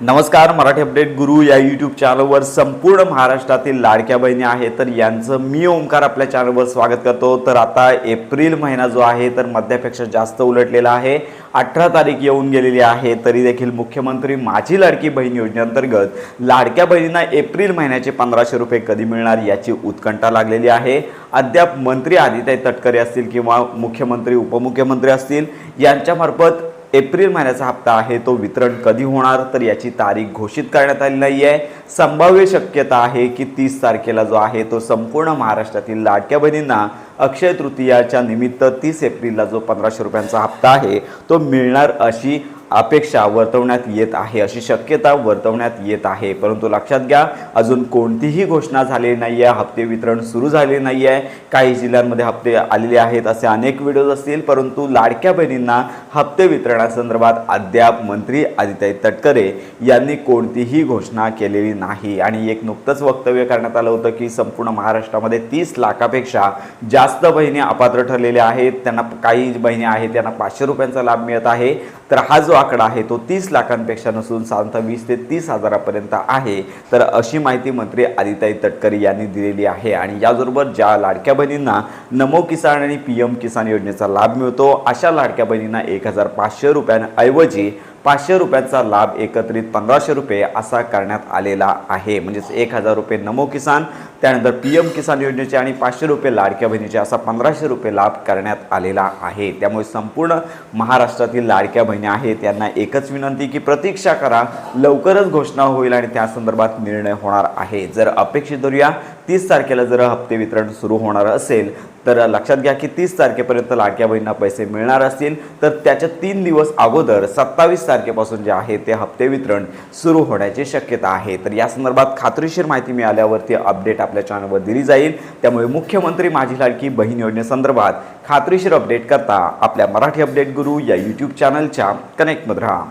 नमस्कार मराठी अपडेट गुरु या यूट्यूब चॅनलवर संपूर्ण महाराष्ट्रातील लाडक्या बहिणी आहेत. तर यांचं मी ओंकार आपल्या चॅनलवर स्वागत करतो. तर आता एप्रिल महिना जो आहे तर मध्यापेक्षा जास्त उलटलेला आहे. अठरा तारीख येऊन गेलेली आहे तरी देखील मुख्यमंत्री माझी लाडकी बहीण योजनेअंतर्गत लाडक्या बहिणींना एप्रिल महिन्याचे पंधराशे रुपये कधी मिळणार याची उत्कंठा लागलेली आहे. अद्याप मंत्री आदित्य तटकरे असतील किंवा मुख्यमंत्री उपमुख्यमंत्री असतील यांच्यामार्फत एप्रिल महिन्याचा हप्ता आहे तो वितरण कधी होणार तर याची तारीख घोषित करण्यात आली नाही आहे संभाव्य शक्यता आहे की तीस तारखेला जो आहे तो संपूर्ण महाराष्ट्रातील लाडक्या बहिणींना अक्षय तृतीयाच्या निमित्त तीस एप्रिलला जो पंधराशे रुपयांचा हप्ता आहे तो मिळणार अशी अपेक्षा वर्तवण्यात येत आहे अशी शक्यता वर्तवण्यात येत आहे. परंतु लक्षात घ्या अजून कोणतीही घोषणा झालेली नाही आहे हप्ते वितरण सुरू झाले नाही आहे काही जिल्ह्यांमध्ये हप्ते आलेले आहेत असे अनेक व्हिडिओज असतील परंतु लाडक्या बहिणींना हप्ते वितरणासंदर्भात अद्याप मंत्री आदित्य तटकरे यांनी कोणतीही घोषणा केलेली नाही. आणि एक नुकतंच वक्तव्य करण्यात आलं होतं की संपूर्ण महाराष्ट्रामध्ये तीस लाखापेक्षा जास्त बहिणी अपात्र ठरलेल्या आहेत. त्यांना काही बहिणी आहेत त्यांना पाचशे रुपयांचा लाभ मिळत आहे. तर हा जो आकडा आहे तो तीस लाखांपेक्षा नसून साधारणतः वीस ते तीस हजारापर्यंत आहे. तर अशी माहिती मंत्री आदिताई तटकरे यांनी दिलेली आहे. आणि याचबरोबर ज्या लाडक्या बहिणींना नमो किसान आणि पी एम किसान योजनेचा लाभ मिळतो अशा लाडक्या बहिणींना एक हजार पाचशे रुपयांऐवजी पाचशे रुपयांचा लाभ एकत्रित पंधराशे रुपये असा करण्यात आलेला आहे. म्हणजेच एक हजार रुपये नमो किसान त्यानंतर पी एम किसान योजनेचे आणि पाचशे रुपये लाडक्या बहिणीचे असा पंधराशे रुपये लाभ करण्यात आलेला आहे. त्यामुळे संपूर्ण महाराष्ट्रातील लाडक्या बहिणी आहेत त्यांना एकच विनंती की प्रतीक्षा करा लवकरच घोषणा होईल आणि त्या संदर्भात निर्णय होणार आहे. जर अपेक्षित धरूया तीस तारखेला जर हप्ते वितरण सुरू होणार असेल तर लक्षात घ्या की तीस तारखेपर्यंत लाडक्या बहिणींना पैसे मिळणार असतील. तर त्याच्या तीन दिवस अगोदर सत्तावीस तारखेपासून जे आहे ते हप्ते वितरण सुरू होण्याची शक्यता आहे. तर या संदर्भात खात्रीशीर माहिती मिळाल्यावरती अपडेट आपल्या चॅनलवर दिली जाईल. त्यामुळे मुख्यमंत्री माझी लाडकी बहीण योजनेसंदर्भात खात्रीशीर अपडेट करता आपल्या मराठी अपडेट गुरु या यूट्यूब चॅनलच्या कनेक्टमध्ये राहा.